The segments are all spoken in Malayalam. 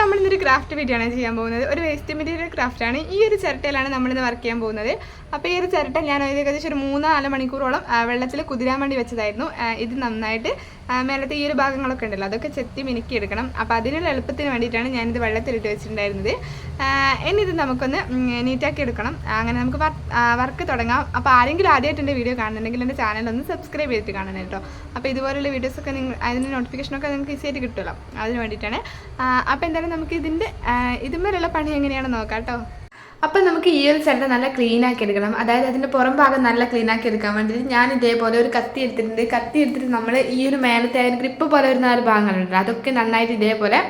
നമ്മളിന്നൊരു ക്രാഫ്റ്റ് വീഡിയോ ആണ് ചെയ്യാൻ പോകുന്നത്. ഒരു വേസ്റ്റ് മെറ്റീരിയൽ ക്രാഫ്റ്റ് ആണ്. ഈ ഒരു ചിരട്ടയിലാണ് നമ്മളിന്ന് വർക്ക് ചെയ്യാൻ പോകുന്നത്. അപ്പോൾ ഈ ഒരു ചിരട്ട ഞാൻ ഏകദേശം ഒരു മൂന്ന് നാല് മണിക്കൂറോളം വെള്ളത്തിൽ കുതിരാൻ വേണ്ടി വെച്ചതായിരുന്നു. ഇത് നന്നായിട്ട് മേലത്തെ ഈ ഒരു ഭാഗങ്ങളൊക്കെ ഉണ്ടല്ലോ അതൊക്കെ ചെത്തി മിനുക്കി എടുക്കണം. അപ്പോൾ അതിനുള്ള എളുപ്പത്തിന് വേണ്ടിയിട്ടാണ് ഞാനിത് വെള്ളത്തിലിട്ട് വെച്ചിട്ടുണ്ടായിരുന്നത്. ഇനി ഇത് നമുക്കൊന്ന് നീറ്റാക്കി എടുക്കണം. അങ്ങനെ നമുക്ക് വർക്ക് തുടങ്ങാം. അപ്പോൾ ആരെങ്കിലും ആദ്യമായിട്ട് എന്റെ വീഡിയോ കാണുന്നുണ്ടെങ്കിൽ എന്റെ ചാനൽ ഒന്ന് സബ്സ്ക്രൈബ് ചെയ്തിട്ട് കാണണം കേട്ടോ. അപ്പോൾ ഇതുപോലുള്ള വീഡിയോസൊക്കെ നിങ്ങൾ അതിന്റെ നോട്ടിഫിക്കേഷനൊക്കെ നിങ്ങൾക്ക് ഈസി ആയിട്ട് കിട്ടുമല്ലോ. അതിന് വേണ്ടിയിട്ടാണ്. അപ്പോൾ എന്തായാലും നമുക്ക് ഇതിന്റെ ഇതുമേലുള്ള പണി എങ്ങനെയാണെന്ന് നോക്കാം കേട്ടോ. അപ്പം നമുക്ക് ഈ ഒരു ചിരട്ട നല്ല ക്ലീൻ ആക്കി എടുക്കണം. അതായത് അതിന്റെ പുറം ഭാഗം നല്ല ക്ലീൻ ആക്കി എടുക്കാൻ വേണ്ടിയിട്ട് ഞാൻ ഇതേപോലെ ഒരു കത്തി എടുത്തിട്ടുണ്ട്. കത്തി എടുത്തിട്ട് നമ്മൾ ഈ ഒരു മേലത്തെ ഗ്രിപ്പ് പോലെ ഒരു നാല് ഭാഗങ്ങളുണ്ട്. അതൊക്കെ നന്നായിട്ട് ഇതേപോലെ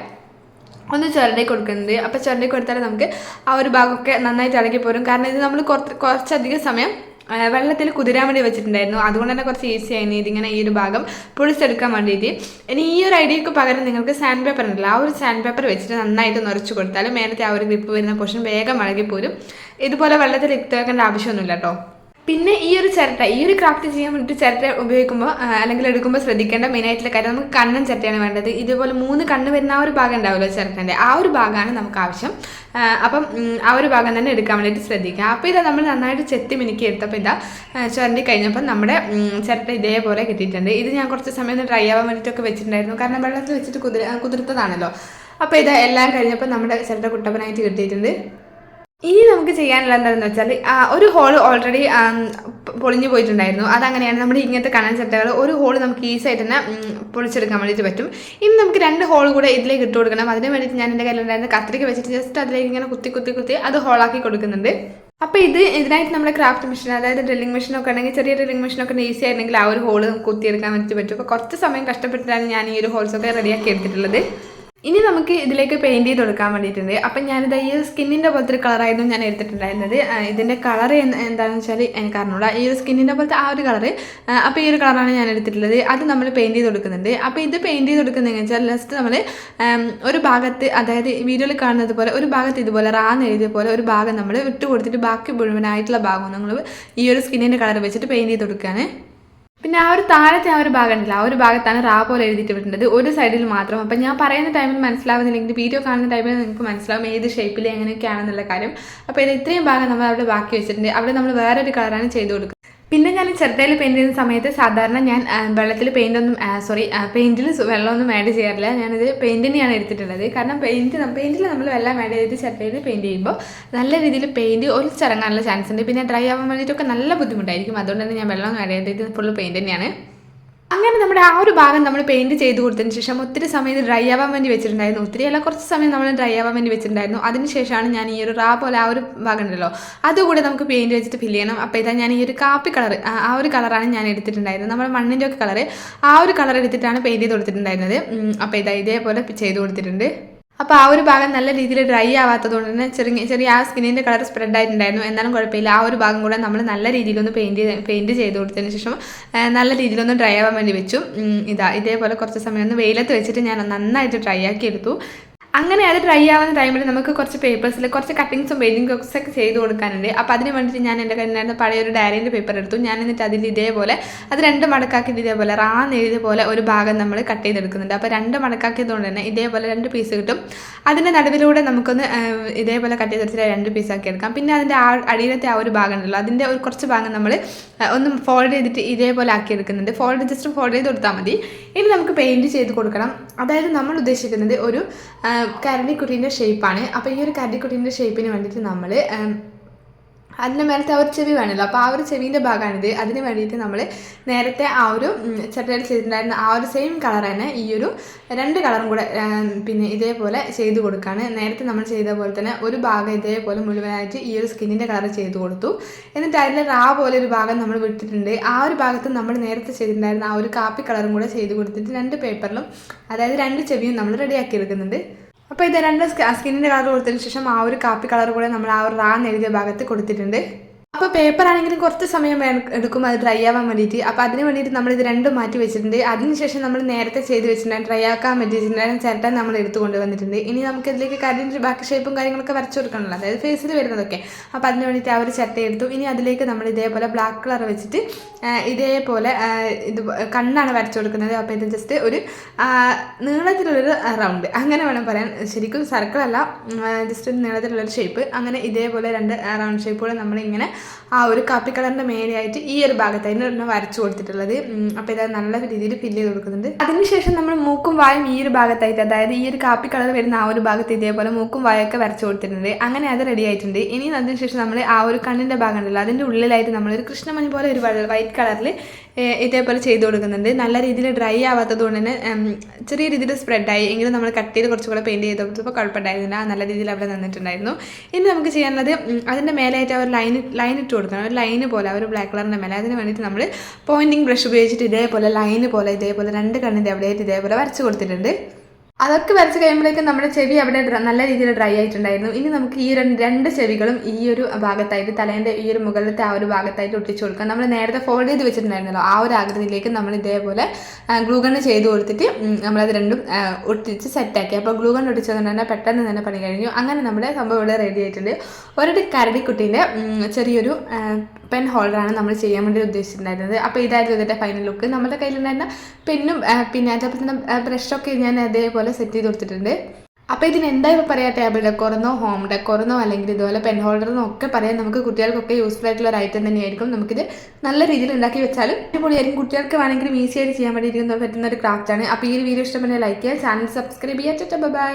ഒന്ന് ചുരണ്ടി കൊടുക്കുന്നുണ്ട്. അപ്പോൾ ചുരണ്ടി കൊടുത്താലേ നമുക്ക് ആ ഒരു ഭാഗമൊക്കെ നന്നായിട്ട് ഇളകി പോരും കാരണം ഇത് നമ്മൾ കുറച്ച് കുറച്ചധികം സമയം വെള്ളത്തിൽ കുതിരാൻ വേണ്ടി വെച്ചിട്ടുണ്ടായിരുന്നു. അതുകൊണ്ട് തന്നെ കുറച്ച് ഈസി ആയിരുന്നു ഇതിങ്ങനെ ഈ ഒരു ഭാഗം പൊളിച്ചെടുക്കാൻ വേണ്ടിയിട്ട് ഇനി ഈ ഒരു ഐഡിയക്ക് പകരം നിങ്ങൾക്ക് സാൻഡ് പേപ്പർ ഉണ്ടല്ലോ. ആ ഒരു സാൻഡ് പേപ്പർ വെച്ചിട്ട് നന്നായിട്ട് നിറച്ചു കൊടുത്താൽ മേലത്തെ ആ ഒരു ഗ്രിപ്പ് വരുന്ന പോർഷൻ വേഗം ഇളകി പോരും ഇതുപോലെ വെള്ളത്തിൽ ഇത്തേക്കേണ്ട ആവശ്യമൊന്നുമില്ല കേട്ടോ. പിന്നെ ഈ ഒരു ചിരട്ട ഈ ഒരു ക്രാഫ്റ്റ് ചെയ്യാൻ വേണ്ടിയിട്ട് ചിരട്ട ഉപയോഗിക്കുമ്പോൾ അല്ലെങ്കിൽ എടുക്കുമ്പോൾ ശ്രദ്ധിക്കേണ്ട മെയിൻ ആയിട്ടുള്ള കാര്യം നമുക്ക് കണ്ണൻ ചിരട്ടയാണ് വേണ്ടത്. ഇതുപോലെ മൂന്ന് കണ്ണ് വരുന്ന ആ ഒരു ഭാഗം ഉണ്ടാവുമല്ലോ ചിരട്ടന്റെ. ആ ഒരു ഭാഗമാണ് നമുക്ക് ആവശ്യം. അപ്പം ആ ഒരു ഭാഗം തന്നെ എടുക്കാൻ വേണ്ടിയിട്ട് ശ്രദ്ധിക്കുക. അപ്പോൾ ഇതാ നമ്മൾ നന്നായിട്ട് ചെത്തി മിനുക്കി എടുത്തപ്പോൾ ഇതാ ചുരണ്ടി കഴിഞ്ഞപ്പോൾ നമ്മുടെ ചിരട്ട ഇതേപോലെ കിട്ടിയിട്ടുണ്ട്. ഇത് ഞാൻ കുറച്ച് സമയം ഒന്ന് ഡ്രൈ ആവാൻ വേണ്ടിയിട്ടൊക്കെ വെച്ചിട്ടുണ്ടായിരുന്നു. കാരണം വെള്ളത്തിൽ വെച്ചിട്ട് കുതിര കുതിർത്തതാണല്ലോ. അപ്പോൾ ഇത് എല്ലാം കഴിഞ്ഞപ്പോൾ നമ്മുടെ ചിരട്ട കുട്ടപ്പനായിട്ട് കിട്ടിയിട്ടുണ്ട്. ഇനി നമുക്ക് ചെയ്യാനുള്ള എന്താണെന്ന് വെച്ചാൽ ഒരു ഹോൾ ഓൾറെഡി പൊളിഞ്ഞു പോയിട്ടുണ്ടായിരുന്നു. അതങ്ങനെയാണ് നമ്മൾ ഇങ്ങനത്തെ കണ്ണൻ ചട്ടകൾ. ഒരു ഹോൾ നമുക്ക് ഈസി ആയിട്ട് തന്നെ പൊളിച്ചെടുക്കാൻ വേണ്ടിയിട്ട് പറ്റും. ഇനി നമുക്ക് രണ്ട് ഹോൾ കൂടെ ഇതിലേക്ക് ഇട്ട് കൊടുക്കണം. അതിന് വേണ്ടിയിട്ട് ഞാൻ എന്റെ കയ്യിലുണ്ടായിരുന്ന കത്രിക വെച്ചിട്ട് ജസ്റ്റ് അതിലേക്ക് ഇങ്ങനെ കുത്തി കുത്തി കുത്തി അത് ഹോളാക്കി കൊടുക്കുന്നുണ്ട്. അപ്പോൾ ഇത് ഇതിനായിട്ട് നമ്മുടെ ക്രാഫ്റ്റ് മെഷീൻ അതായത് ഡ്രില്ലിംഗ് മെഷീനൊക്കെ ഉണ്ടെങ്കിൽ ചെറിയ ഡ്രില്ലിംഗ് മെഷീനൊക്കെ ഈസി ആയിരുന്നെങ്കിൽ ആ ഒരു ഹോൾ കുത്തിയെടുക്കാൻ വേണ്ടിയിട്ട് പറ്റും. അപ്പോൾ കുറച്ച് സമയം കഷ്ടപ്പെട്ടിട്ടാണ് ഞാൻ ഈ ഒരു ഹോൾസൊക്കെ റെഡിയാക്കി എടുത്തിട്ടുള്ളത്. ഇനി നമുക്ക് ഇതിലേക്ക് പെയിന്റ് ചെയ്ത് കൊടുക്കാൻ വേണ്ടിയിട്ടുണ്ട്. അപ്പം ഞാനിത് ഈ സ്കിന്നിന്റെ പോലത്തെ ഒരു കളറായിരുന്നു ഞാൻ എടുത്തിട്ടുണ്ടായിരുന്നത്. ഇതിന്റെ കളർ എന്താണെന്ന് വെച്ചാൽ എനിക്ക് അറിഞ്ഞൂടാ. ഈ ഒരു സ്കിന്നിന്റെ പോലത്തെ ആ ഒരു കളറ് അപ്പോൾ ഈ ഒരു കളറാണ് ഞാൻ എടുത്തിട്ടുള്ളത്. അത് നമ്മൾ പെയിന്റ് ചെയ്ത് കൊടുക്കുന്നുണ്ട്. അപ്പോൾ ഇത് പെയിന്റ് ചെയ്ത് കൊടുക്കുന്നതെന്ന് വെച്ചാൽ ലാസ്റ്റ് നമ്മൾ ഒരു ഭാഗത്ത് അതായത് വീഡിയോയിൽ കാണുന്നത് പോലെ ഒരു ഭാഗത്ത് ഇതുപോലെ റാന്ന് എഴുതിയ പോലെ ഒരു ഭാഗം നമ്മൾ വിട്ട് കൊടുത്തിട്ട് ബാക്കി മുഴുവനായിട്ടുള്ള ഭാഗം നമ്മൾ ഈ ഒരു സ്കിന്നിന്റെ കളർ വെച്ചിട്ട് പെയിന്റ് ചെയ്ത് കൊടുക്കുകയാണ് പിന്നെ ആ ഒരു താഴത്തെ ആ ഒരു ഭാഗം ഉണ്ടല്ലോ ആ ഒരു ഭാഗത്താണ് റാ പോലെ എഴുതിയിട്ട് വിട്ടിട്ടുണ്ട് ഒരു സൈഡിൽ മാത്രം. അപ്പം ഞാൻ പറയുന്ന ടൈമിൽ മനസ്സിലാവുന്നില്ലെങ്കിൽ വീഡിയോ കാണുന്ന ടൈമിൽ നിങ്ങൾക്ക് മനസ്സിലാവും ഏത് ഷേപ്പിൽ എങ്ങനെയൊക്കെയാണെന്നുള്ള കാര്യം. അപ്പോൾ ഇത് ഇത്രയും ഭാഗം നമ്മൾ അവിടെ ബാക്കി വെച്ചിട്ടുണ്ട്. അവിടെ നമ്മൾ വേറൊരു കളറാണ് ചെയ്ത് കൊടുക്കുന്നത്. പിന്നെ ഞാൻ ചെറുതായി പെയിന്റ് ചെയ്യുന്ന സമയത്ത് സാധാരണ ഞാൻ വെള്ളത്തിൽ പെയിന്റ് ഒന്നും സോറി പെയിന്റിൽ വെള്ളമൊന്നും ആഡ് ചെയ്യാറില്ല. ഞാനിത് പെയിന്റിനെയാണ് എടുത്തിട്ടുള്ളത്. കാരണം പെയിന്റ് പെയിന്റിൽ നമ്മൾ വെള്ളം ആഡ് ചെയ്ത് ചെറുതായി പെയിന്റ് ചെയ്യുമ്പോൾ നല്ല രീതിയിൽ പെയിന്റ് ഒലിച്ചിറങ്ങാനുള്ള ചാൻസ് ഉണ്ട്. പിന്നെ ഡ്രൈ ആവാൻ വേണ്ടിയിട്ടൊക്കെ നല്ല ബുദ്ധിമുട്ടായിരിക്കും. അതുകൊണ്ട് തന്നെ ഞാൻ വെള്ളം ആഡ് ചെയ്തിട്ട് ഫുൾ പെയിന്റ് തന്നെയാണ്. അങ്ങനെ നമ്മുടെ ആ ഒരു ഭാഗം നമ്മൾ പെയിന്റ് ചെയ്ത് കൊടുത്തതിന് ശേഷം ഒത്തിരി സമയം ഡ്രൈ ആവാൻ വേണ്ടി വെച്ചിട്ടുണ്ടായിരുന്നു. ഒത്തിരി അല്ല കുറച്ച് സമയം നമ്മൾ ഡ്രൈ ആവാൻ വേണ്ടി വെച്ചിട്ടുണ്ടായിരുന്നു. അതിനുശേഷമാണ് ഞാൻ ഈ ഒരു റാ പോലെ ആ ഒരു ഭാഗം ഉണ്ടല്ലോ അതുകൂടെ നമുക്ക് പെയിന്റ് വെച്ചിട്ട് ഫില്ല് ചെയ്യണം. അപ്പോൾ ഇതാ ഞാൻ ഈ ഒരു കാപ്പി കളർ ആ ഒരു കളറാണ് ഞാൻ എടുത്തിട്ടുണ്ടായിരുന്നത്. നമ്മുടെ മണ്ണിന്റെ ഒക്കെ കളർ ആ ഒരു കളർ എടുത്തിട്ടാണ് പെയിന്റ് ചെയ്ത് കൊടുത്തിട്ടുണ്ടായിരുന്നത്. അപ്പോൾ ഇതാ ഇതേപോലെ ചെയ്ത് കൊടുത്തിട്ടുണ്ട്. അപ്പോൾ ആ ഒരു ഭാഗം നല്ല രീതിയിൽ ഡ്രൈ ആവാത്തതുകൊണ്ട് തന്നെ ചെറിയ ചെറിയ ആ സ്കിന്നിന്റെ കളർ സ്പ്രെഡ് ആയിട്ടുണ്ടായിരുന്നു. എന്നാലും കുഴപ്പമില്ല. ആ ഒരു ഭാഗം കൂടെ നമ്മൾ നല്ല രീതിയിലൊന്ന് പെയിന്റ് പെയിന്റ് ചെയ്ത് കൊടുത്തതിന് ശേഷം നല്ല രീതിയിലൊന്ന് ഡ്രൈ ആവാൻ വേണ്ടി വെച്ചു. ഇതാ ഇതേപോലെ കുറച്ച് സമയം ഒന്ന് വെയിലത്ത് വെച്ചിട്ട് ഞാൻ നന്നായിട്ട് ഡ്രൈ ആക്കി എടുത്തു. അങ്ങനെ അത് ഡ്രൈ ആവുന്ന ടൈമിൽ നമുക്ക് കുറച്ച് പേപ്പേഴ്സിൽ കുറച്ച് കട്ടിങ്സും പെയിന്റിംഗ് ഒക്കെ ചെയ്ത് കൊടുക്കാനുണ്ട്. അപ്പോൾ അതിന് വേണ്ടിയിട്ട് ഞാൻ എന്റെ കയ്യിലായിരുന്നു പഴയ ഒരു ഡയറിന്റെ പേപ്പർ എടുത്തു. ഞാൻ എന്നിട്ട് അതിൽ ഇതേപോലെ അത് രണ്ട് മടക്കാക്കിയിട്ട് ഇതേപോലെ റാന്ന് എഴുതിയ പോലെ ഒരു ഭാഗം നമ്മൾ കട്ട് ചെയ്തെടുക്കുന്നുണ്ട്. അപ്പോൾ രണ്ട് മടക്കാക്കിയതുകൊണ്ട് തന്നെ ഇതേപോലെ രണ്ട് പീസ് കിട്ടും. അതിന്റെ നടുവിലൂടെ നമുക്കൊന്ന് ഇതേപോലെ കട്ട് ചെയ്തെടുത്തിട്ട് രണ്ട് പീസാക്കി എടുക്കാം. പിന്നെ അതിന്റെ ആ അടിയിലത്തെ ആ ഒരു ഭാഗം ഉണ്ടല്ലോ അതിന്റെ ഒരു കുറച്ച് ഭാഗം നമ്മൾ ഒന്ന് ഫോൾഡ് ചെയ്തിട്ട് ഇതേപോലെ ആക്കി എടുക്കുന്നുണ്ട്. ഫോൾഡ് ജസ്റ്റ് ഫോൾഡ് ചെയ്ത് കൊടുത്താൽ മതി. ഇനി നമുക്ക് പെയിന്റ് ചെയ്ത് കൊടുക്കണം. അതായത് നമ്മൾ ഉദ്ദേശിക്കുന്നത് ഒരു കരടിക്കുട്ടീന്റെ ഷേപ്പാണ് അപ്പോൾ ഈ ഒരു കരടിക്കുട്ടീന്റെ ഷേപ്പിന് വേണ്ടിയിട്ട് നമ്മൾ അതിന്റെ മേലത്തെ ആ ഒരു ചെവി വേണമല്ലോ അപ്പോൾ ആ ഒരു ചെവിന്റെ ഭാഗമാണിത് അതിന് വേണ്ടിയിട്ട് നമ്മൾ നേരത്തെ ആ ഒരു ചട്ടയിൽ ചെയ്തിട്ടുണ്ടായിരുന്ന ആ ഒരു സെയിം കളർ തന്നെ ഈ ഒരു രണ്ട് കളറും കൂടെ പിന്നെ ഇതേപോലെ ചെയ്ത് കൊടുക്കുകയാണ് നേരത്തെ നമ്മൾ ചെയ്ത പോലെ തന്നെ ഒരു ഭാഗം ഇതേപോലെ മുഴുവനായിട്ട് ഈ ഒരു സ്കിന്നിന്റെ കളർ ചെയ്ത് കൊടുത്തു. എന്നിട്ട് അതിന്റെ റാ പോലെ ഒരു ഭാഗം നമ്മൾ വിട്ടിട്ടുണ്ട്. ആ ഒരു ഭാഗത്ത് നമ്മൾ നേരത്തെ ചെയ്തിട്ടുണ്ടായിരുന്ന ആ ഒരു കാപ്പി കളറും കൂടെ ചെയ്ത് കൊടുത്തിട്ട് രണ്ട് പേപ്പറിലും അതായത് രണ്ട് ചെവിയും നമ്മൾ റെഡിയാക്കി എടുക്കുന്നുണ്ട്. അപ്പോൾ ഇത് രണ്ട് സ്കിന്നിന്റെ കളർ കൊടുത്തതിന് ശേഷം ആ ഒരു കാപ്പി കളർ കൂടെ നമ്മൾ ആ ഒരു റാന്ന് എഴുതിയ ഭാഗത്ത് കൊടുത്തിട്ടുണ്ട്. അപ്പോൾ പേപ്പർ ആണെങ്കിലും കുറച്ച് സമയം എടുക്കും അത് ഡ്രൈ ആവാൻ വേണ്ടിയിട്ട്. അപ്പോൾ അതിന് വേണ്ടിയിട്ട് നമ്മൾ ഇത് രണ്ടും മാറ്റി വെച്ചിട്ടുണ്ട്. അതിനുശേഷം നമ്മൾ നേരത്തെ ചെയ്ത് വെച്ചിട്ടുണ്ടായിരുന്നു ഡ്രൈ ആക്കാൻ പറ്റിയിട്ടുണ്ടായിരുന്നു ചേട്ടൻ നമ്മൾ എടുത്തു കൊണ്ടുവന്നിട്ടുണ്ട് ഇനി നമുക്ക് ഇതിലേക്ക് കരിന്റെ ബാക്കി ഷേപ്പും കാര്യങ്ങളൊക്കെ വരച്ചു കൊടുക്കണമല്ലോ അതായത് ഫേസിൽ വരുന്നതൊക്കെ. അപ്പോൾ അതിന് വേണ്ടിയിട്ട് ആ ഒരു ചിരട്ട എടുത്തു. ഇനി അതിലേക്ക് നമ്മൾ ഇതേപോലെ ബ്ലാക്ക് കളർ വെച്ചിട്ട് ഇതേപോലെ ഇത് കണ്ണാണ് വരച്ചു കൊടുക്കുന്നത്. അപ്പോൾ ഇത് ജസ്റ്റ് ഒരു നീളത്തിലുള്ളൊരു റൗണ്ട് അങ്ങനെ വേണം പറയാൻ. ശരിക്കും സർക്കിൾ അല്ല ജസ്റ്റ് ഒരു നീളത്തിലുള്ളൊരു ഷേപ്പ് അങ്ങനെ ഇതേപോലെ രണ്ട് റൗണ്ട് ഷേപ്പുകൾ നമ്മളിങ്ങനെ ആ ഒരു കാപ്പി കളറിന്റെ മേലെയായിട്ട് ഈ ഒരു ഭാഗത്തായിരുന്നു ഒരെണ്ണം വരച്ചു കൊടുത്തിട്ടുള്ളത്. അപ്പോൾ ഇത് നല്ല രീതിയിൽ ഫില്ല് ചെയ്ത് കൊടുക്കുന്നുണ്ട്. അതിനുശേഷം നമ്മൾ മൂക്കും വായും ഈ ഒരു ഭാഗത്തായിട്ട് അതായത് ഈ ഒരു കാപ്പി കളർ വരുന്ന ആ ഒരു ഭാഗത്ത് ഇതേപോലെ മൂക്കും വായൊക്കെ വരച്ചു കൊടുത്തിട്ടുണ്ട്. അങ്ങനെ അത് റെഡി ആയിട്ടുണ്ട്. ഇനി അതിനുശേഷം നമ്മൾ ആ ഒരു കണ്ണിന്റെ ഭാഗം ഉണ്ടല്ലോ അതിന്റെ ഉള്ളിലായിട്ട് നമ്മളൊരു കൃഷ്ണമണി പോലെ ഒരു വൈറ്റ് കളറിൽ ഇതേപോലെ ചെയ്ത് കൊടുക്കുന്നുണ്ട്. നല്ല രീതിയിൽ ഡ്രൈ ആവാത്തത് കൊണ്ട് തന്നെ ചെറിയ രീതിയിൽ സ്പ്രെഡായി എങ്കിലും നമ്മൾ കട്ട് ചെയ്ത് കുറച്ചുകൂടെ പെയിന്റ് ചെയ്ത് കൊടുത്തപ്പോൾ കുഴപ്പമുണ്ടായിരുന്നില്ല. നല്ല രീതിയിൽ അവിടെ നിന്നിട്ടുണ്ടായിരുന്നു. ഇനി നമുക്ക് ചെയ്യാനുള്ളത് അതിന്റെ മേലായിട്ട് ആ ഒരു ലൈൻ ലൈൻ ഇട്ട് കൊടുക്കണം. ഒരു ലൈന് പോലെ ആ ഒരു ബ്ലാക്ക് കളറിന്റെ മേലെ. അതിന് വേണ്ടിയിട്ട് നമ്മൾ പോയിന്റിങ് ബ്രഷ് ഉപയോഗിച്ചിട്ട് ഇതേപോലെ ലൈന് പോലെ ഇതേപോലെ രണ്ട് കണ്ണിന്റെ അവിടെയായിട്ട് ഇതേപോലെ വരച്ച് കൊടുത്തിട്ടുണ്ട്. അതൊക്കെ വരച്ച് കഴിയുമ്പോഴേക്കും നമ്മുടെ ചെവി അവിടെ നല്ല രീതിയിൽ ഡ്രൈ ആയിട്ടുണ്ടായിരുന്നു. ഇനി നമുക്ക് ഈ രണ്ട് ചെവികളും ഈ ഒരു ഭാഗത്തായിട്ട് തലേന്റെ ഈ ഒരു മുകളിലത്തെ ആ ഒരു ഭാഗത്തായിട്ട് ഒട്ടിച്ചു കൊടുക്കാം. നമ്മൾ നേരത്തെ ഫോൾഡ് ചെയ്ത് വെച്ചിട്ടുണ്ടായിരുന്നല്ലോ. ആ ഒരു ആകൃതിയിലേക്ക് നമ്മൾ ഇതേപോലെ ഗ്ലൂഗണ് ചെയ്ത് കൊടുത്തിട്ട് നമ്മളത് രണ്ടും ഒട്ടിച്ച് സെറ്റാക്കി അപ്പോൾ ഗ്ലൂഗൺ ഒട്ടിച്ചതുകൊണ്ട് തന്നെ പെട്ടെന്ന് തന്നെ പണി കഴിഞ്ഞു. അങ്ങനെ നമ്മുടെ സംഭവം ഇവിടെ റെഡി ആയിട്ടുണ്ട്. ഒരടി കരടിക്കുട്ടീന്റെ ചെറിയൊരു പെൻ ഹോൾഡറാണ് നമ്മൾ ചെയ്യാൻ വേണ്ടി ഉദ്ദേശിച്ചിട്ടുണ്ടായിരുന്നത്. അപ്പോൾ ഇതായിരുന്നു ഇതിന്റെ ഫൈനൽ ലുക്ക് നമ്മുടെ കയ്യിലുണ്ടായിരുന്ന പെന്നും പിന്നെ അതേപോലെ തന്നെ ബ്രഷൊക്കെ ഞാൻ അതേപോലെ സെറ്റ് ചെയ്ത് കൊടുത്തിട്ടുണ്ട്. അപ്പോൾ ഇതിന് എന്താ ഇപ്പോൾ പറയാ ടേബിൾ ഡെക്കോറെന്നോ ഹോം ഡെക്കോറെന്നോ അല്ലെങ്കിൽ ഇതുപോലെ പെൻ ഹോൾഡറെന്നോ ഒക്കെ പറയാൻ നമുക്ക് കുട്ടികൾക്കൊക്കെ യൂസ്ഫുൾ ആയിട്ടുള്ള ഒരു ഐറ്റം തന്നെയായിരിക്കും. നമുക്കിത് നല്ല രീതിയിൽ ഉണ്ടാക്കി വെച്ചാലും അടിപൊളിയായിരിക്കും. കുട്ടികൾക്ക് വേണമെങ്കിലും ഈസി ആയിട്ട് ചെയ്യാൻ വേണ്ടിയിരിക്കുന്ന പറ്റുന്ന ഒരു ക്രാഫ്റ്റാണ് അപ്പോൾ ഈ ഒരു വീഡിയോ ഇഷ്ടപ്പെടുന്ന ലൈക്ക് ചെയ്യുക ചാനൽ സബ്സ്ക്രൈബ് ചെയ്യുക. ബൈ